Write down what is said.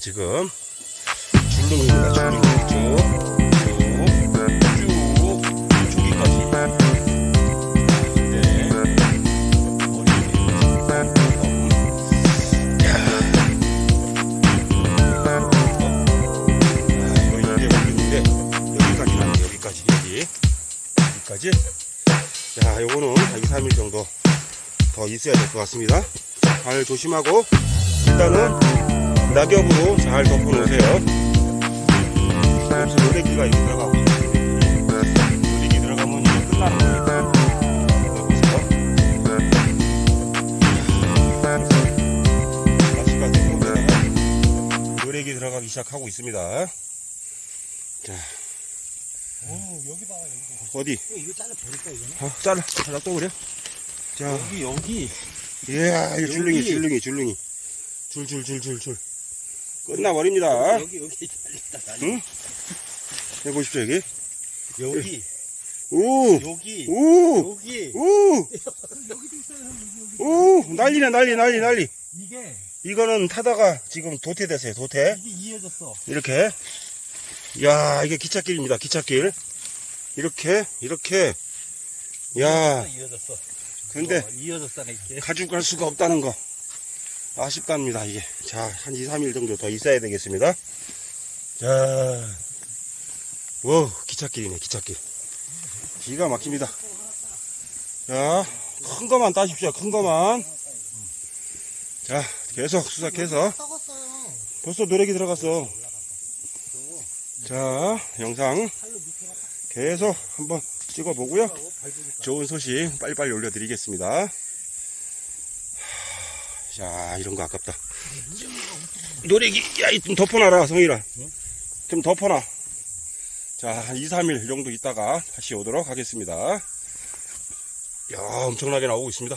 지금 줄눈입니다. 줄눈이 쭉. 네. 여기 여기까지. 자, 요거는 한 2, 3일 정도 더 있어야 될 것 같습니다. 발 조심하고 일단은 낙엽으로 잘 덮어놓으세요. 여기서 노래기가 여기 들어가고 노래기 들어가면 이제 끝나는 거예요. 노래기 들어가기 시작하고 있습니다. 자, 오 여기 봐 여기 어디? 어, 이거 잘라 버릴까 이거는? 아, 잘라, 잘라 떠버려. 자, 여기 여기 이야, 이거 줄링이, 여기. 줄링이, 줄링이. 줄, 줄, 줄, 줄, 줄. 끝나버립니다. 여기 여기 응? 해보십시오, 여기. 여기 오! 여기 오! 여기 오! 오! 난리네, 난리, 난리, 난리. 이게 이거는 타다가 지금 도태됐어요, 도태. 이게 이어졌어 이렇게. 야 이게 기찻길입니다, 기찻길. 이렇게, 이렇게. 야 이어졌어 근데 어, 이어졌다네 이게 가져갈 수가 없다는 거. 아쉽답니다, 이게. 자, 한 2, 3일 정도 더 있어야 되겠습니다. 자, 와, 기찻길이네, 기찻길. 기가 막힙니다. 자, 큰 거만 따십시오, 큰 거만. 자, 계속. 썩었어요 벌써 노래기 들어갔어. 자, 영상 계속 한번 찍어보고요. 좋은 소식 빨리빨리 올려드리겠습니다. 자, 이런 거 아깝다. 노래기, 야, 좀 덮어놔라, 성일아. 좀 덮어놔. 자, 한 2, 3일 정도 있다가 다시 오도록 하겠습니다. 야, 엄청나게 나오고 있습니다.